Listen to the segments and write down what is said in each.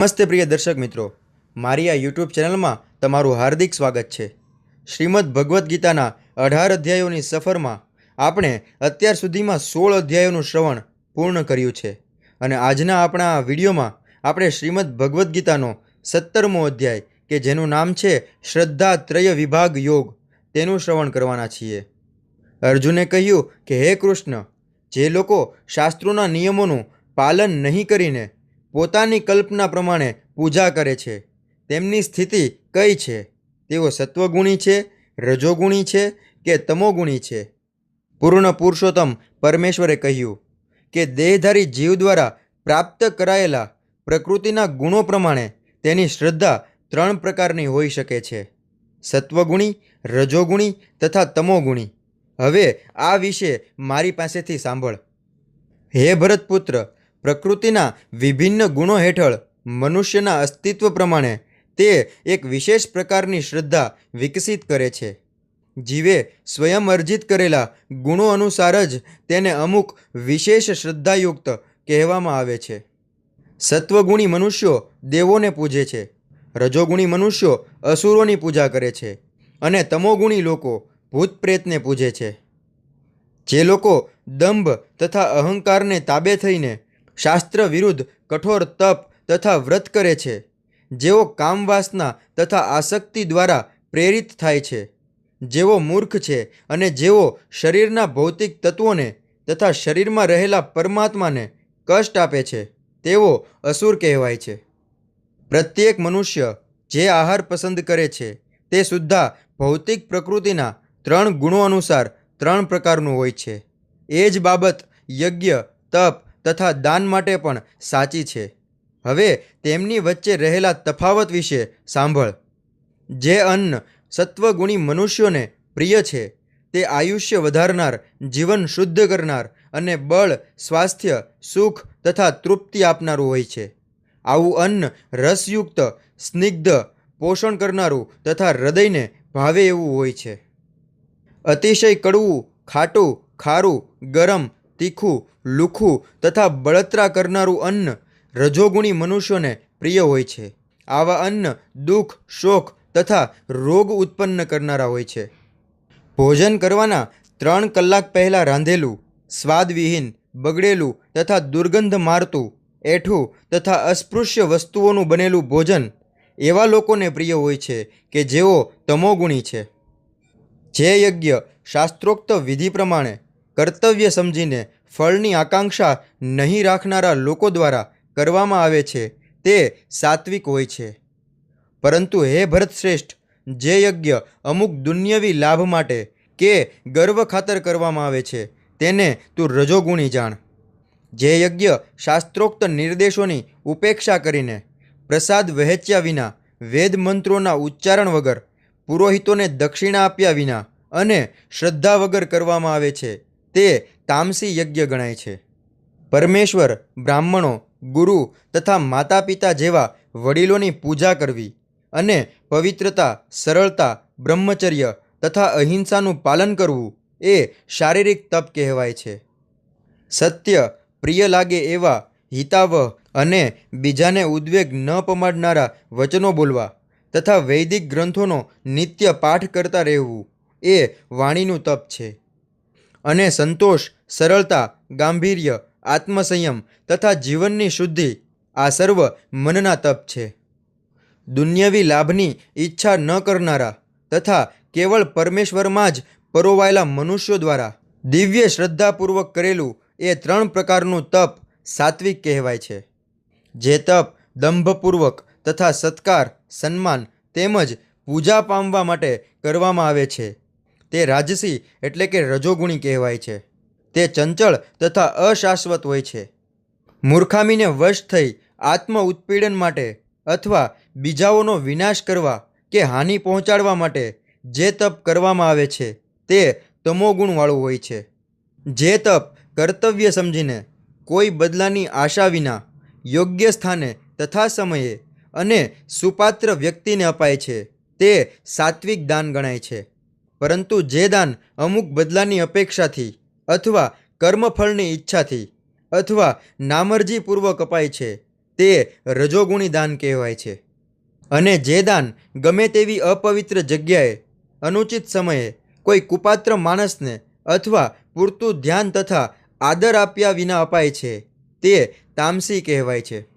નમસ્તે પ્રિય દર્શક મિત્રો. મારી આ યુટ્યુબ ચેનલમાં તમારું હાર્દિક સ્વાગત છે. શ્રીમદ ભગવદ્ ગીતાના અઢાર અધ્યાયોની સફરમાં આપણે અત્યાર સુધીમાં સોળ અધ્યાયોનું શ્રવણ પૂર્ણ કર્યું છે અને આજના આપણા આ વિડીયોમાં આપણે શ્રીમદ ભગવદ્ ગીતાનો સત્તરમો અધ્યાય, કે જેનું નામ છે શ્રદ્ધા ત્રય વિભાગ યોગ, તેનું શ્રવણ કરવાના છીએ. અર્જુને કહ્યું કે, હે કૃષ્ણ, જે લોકો શાસ્ત્રોના નિયમોનું પાલન નહીં કરીને પોતાની કલ્પના પ્રમાણે પૂજા કરે છે. તેમની સ્થિતિ કઈ છે? તેઓ સત્વગુણી છે, રજોગુણી છે કે તમોગુણી છે? પૂર્ણ પુરુષોત્તમ પરમેશ્વરે કહ્યું કે દેહધારી જીવ દ્વારા પ્રાપ્ત કરાયેલા પ્રકૃતિના ગુણો પ્રમાણે તેની શ્રદ્ધા ત્રણ પ્રકારની હોઈ શકે છે. સત્વગુણી, રજોગુણી તથા તમોગુણી. હવે આ વિશે મારી પાસેથી સાંભળ. હે ભરતપુત્ર પ્રકૃતિના વિભિન્ન ગુણો હેઠળ મનુષ્યના અસ્તિત્વ પ્રમાણે તે એક વિશેષ પ્રકારની શ્રદ્ધા વિકસિત કરે છે. જીવે સ્વયં અર્જિત કરેલા ગુણો અનુસાર જ તેને અમુક વિશેષ શ્રદ્ધાયુક્ત કહેવામાં આવે છે. સત્વગુણી મનુષ્યો દેવોને પૂજે છે. રજોગુણી મનુષ્યો અસુરોની પૂજા કરે છે અને તમોગુણી લોકો ભૂત પ્રેતને પૂજે છે. જે લોકો દંભ તથા અહંકારને તાબે થઈને શાસ્ત્ર વિરુદ્ધ કઠોર તપ તથા વ્રત કરે છે. જેઓ કામવાસના તથા આસક્તિ દ્વારા પ્રેરિત થાય છે. જેઓ મૂર્ખ છે અને જેઓ શરીરના ભૌતિક તત્વોને તથા શરીરમાં રહેલા પરમાત્માને કષ્ટ આપે છે, તેઓ અસુર કહેવાય છે. પ્રત્યેક મનુષ્ય જે આહાર પસંદ કરે છે, તે સુદ્ધા ભૌતિક પ્રકૃતિના ત્રણ ગુણો અનુસાર ત્રણ પ્રકારનું હોય છે. એ જ બાબત યજ્ઞ, તપ તથા દાન માટે પણ સાચી છે. હવે તેમની વચ્ચે રહેલા તફાવત વિશે સાંભળ. જે અન્ન સત્વગુણી મનુષ્યોને પ્રિય છે, તે આયુષ્ય વધારનાર, જીવન શુદ્ધ કરનાર અને બળ, સ્વાસ્થ્ય, સુખ તથા તૃપ્તિ આપનારું હોય છે. આવું અન્ન રસયુક્ત, સ્નિગ્ધ, પોષણ કરનારું તથા હૃદયને ભાવે એવું હોય છે. અતિશય કડવું, ખાટું, ખારું, ગરમ તીખું, લુખું તથા બળતરા કરનારું અન્ન રજોગુણી મનુષ્યોને પ્રિય હોય છે. આવા અન્ન દુઃખ, શોક તથા રોગ ઉત્પન્ન કરનારા હોય છે. ભોજન કરવાના ત્રણ કલાક પહેલાં રાંધેલું, સ્વાદવિહીન, બગડેલું તથા દુર્ગંધ મારતું, એઠું તથા અસ્પૃશ્ય વસ્તુઓનું બનેલું ભોજન એવા લોકોને પ્રિય હોય છે કે જેઓ તમોગુણી છે. જે યજ્ઞ શાસ્ત્રોક્ત વિધિ પ્રમાણે કર્તવ્ય સમજીને ફળની આકાંક્ષા નહીં રાખનારા લોકો દ્વારા કરવામાં આવે છે, તે સાત્વિક હોય છે. પરંતુ હે ભરતશ્રેષ્ઠ, જે યજ્ઞ અમુક દુન્યવી લાભ માટે કે ગર્વ ખાતર કરવામાં આવે છે, તેને તું રજોગુણી જાણ. જે યજ્ઞ શાસ્ત્રોક્ત નિર્દેશોની ઉપેક્ષા કરીને પ્રસાદ વહેંચ્યા વિના, વેદ મંત્રોના ઉચ્ચારણ વગર, પુરોહિતોને દક્ષિણા આપ્યા વિના અને શ્રદ્ધા વગર કરવામાં આવે છે તે તામસી યજ્ઞ ગણાય છે. પરમેશ્વર, બ્રાહ્મણો, ગુરુ તથા માતા પિતા જેવા વડીલોની પૂજા કરવી અને પવિત્રતા, સરળતા, બ્રહ્મચર્ય તથા અહિંસાનું પાલન કરવું એ શારીરિક તપ કહેવાય છે. સત્ય પ્રિય લાગે એવા હિતાવહ અને બીજાને ઉદ્વેગ ન પમાડનારા વચનો બોલવા તથા વૈદિક ગ્રંથોનો નિત્ય પાઠ કરતા રહેવું એ વાણીનું તપ છે. અને સંતોષ, સરળતા, ગાંભીર્ય, આત્મસંયમ તથા જીવનની શુદ્ધિ આ સર્વ મનના તપ છે. દુન્યવી લાભની ઈચ્છા ન કરનારા તથા કેવળ પરમેશ્વરમાં જ પરોવાયેલા મનુષ્યો દ્વારા દિવ્ય શ્રદ્ધાપૂર્વક કરેલું એ ત્રણ પ્રકારનું તપ સાત્વિક કહેવાય છે. જે તપ દંભપૂર્વક તથા સત્કાર, સન્માન તેમજ પૂજા પામવા માટે કરવામાં આવે છે. તે રાજસી એટલે કે રજોગુણી કહેવાય છે. તે ચંચળ તથા અશાશ્વત હોય છે. મૂર્ખામીને વશ થઈ આત્મ ઉત્પીડન માટે અથવા બીજાઓનો વિનાશ કરવા કે હાનિ પહોંચાડવા માટે જે તપ કરવામાં આવે છે તે તમોગુણવાળું હોય છે. જે તપ કર્તવ્ય સમજીને કોઈ બદલાની આશા વિના યોગ્ય સ્થાને તથા સમયે અને સુપાત્ર વ્યક્તિને અપાય છે તે સાત્વિક દાન ગણાય છે. પરંતુ જે દાન અમુક બદલાની અપેક્ષાથી અથવા કર્મફળની ઈચ્છાથી અથવા નામરજીપૂર્વક અપાય છે, તે રજોગુણી દાન કહેવાય છે. અને જે દાન ગમે તેવી અપવિત્ર જગ્યાએ, અનુચિત સમયે કોઈ કુપાત્ર માણસને અથવા પૂરતું ધ્યાન તથા આદર આપ્યા વિના અપાય છે, તે તામસી કહેવાય છે.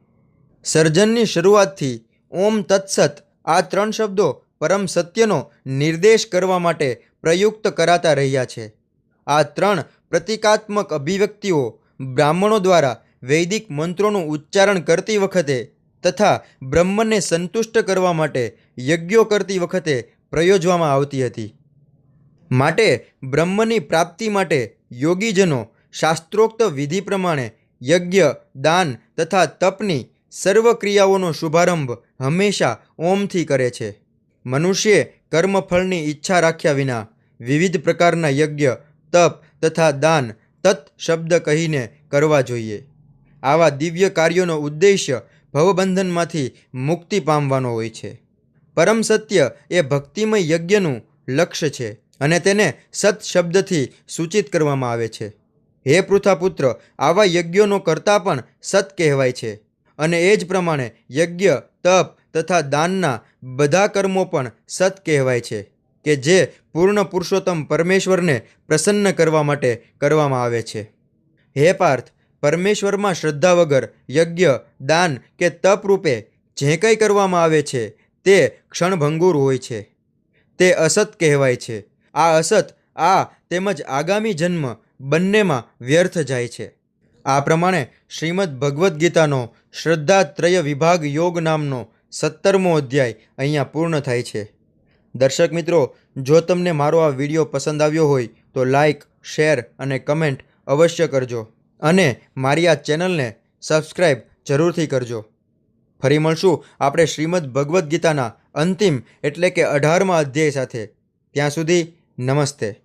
સર્જનની શરૂઆતથી ઓમ તત્સત આ ત્રણ શબ્દો પરમ સત્યનો નિર્દેશ કરવા માટે પ્રયુક્ત કરાતા રહ્યા છે. આ ત્રણ પ્રતિકાત્મક અભિવ્યક્તિઓ બ્રાહ્મણો દ્વારા વૈદિક મંત્રોનું ઉચ્ચારણ કરતી વખતે તથા બ્રહ્મને સંતુષ્ટ કરવા માટે યજ્ઞો કરતી વખતે પ્રયોજવામાં આવતી હતી. માટે બ્રહ્મની પ્રાપ્તિ માટે યોગીજનો શાસ્ત્રોક્ત વિધિ પ્રમાણે યજ્ઞ, દાન તથા તપની સર્વ ક્રિયાઓનો શુભારંભ હંમેશા ઓમથી કરે છે. મનુષ્યે કર્મફળની ઈચ્છા રાખ્યા વિના વિવિધ પ્રકારના યજ્ઞ, તપ તથા દાન તત્ શબ્દ કહીને કરવા જોઈએ. આવા દિવ્ય કાર્યોનો ઉદ્દેશ્ય ભવબંધનમાંથી મુક્તિ પામવાનો હોય છે. પરમ સત્ય એ ભક્તિમય યજ્ઞનું લક્ષ્ય છે અને તેને સત શબ્દથી સૂચિત કરવામાં આવે છે. હે પૃથાપુત્ર, આવા યજ્ઞોનો કરતા પણ સત કહેવાય છે અને એ જ પ્રમાણે યજ્ઞ, તપ તથા દાનના બધા કર્મો પણ સત કહેવાય છે, કે જે પૂર્ણ પુરુષોત્તમ પરમેશ્વરને પ્રસન્ન કરવા માટે કરવામાં આવે છે. હે પાર્થ, પરમેશ્વરમાં શ્રદ્ધા વગર યજ્ઞ, દાન કે તપ રૂપે જે કંઈ કરવામાં આવે છે, તે ક્ષણભંગુર હોય છે. તે અસત કહેવાય છે. આ અસત, આ તેમજ આગામી જન્મ બંનેમાં વ્યર્થ જાય છે. આ પ્રમાણે શ્રીમદ ભગવદ્ ગીતાનો શ્રદ્ધાત્રય વિભાગ યોગ નામનો સત્તરમો અધ્યાય અહીંયા પૂર્ણ થાય છે. દર્શક મિત્રો, જો તમને મારો આ વીડિયો પસંદ આવ્યો હોય, તો લાઈક, શેર અને કમેન્ટ અવશ્ય કરજો અને મારી આ ચેનલને સબસ્ક્રાઈબ જરૂરથી કરજો. ફરી મળશું આપણે શ્રીમદ ભગવદ્ ગીતાના અંતિમ એટલે કે અઢારમા અધ્યાય સાથે. ત્યાં સુધી નમસ્તે.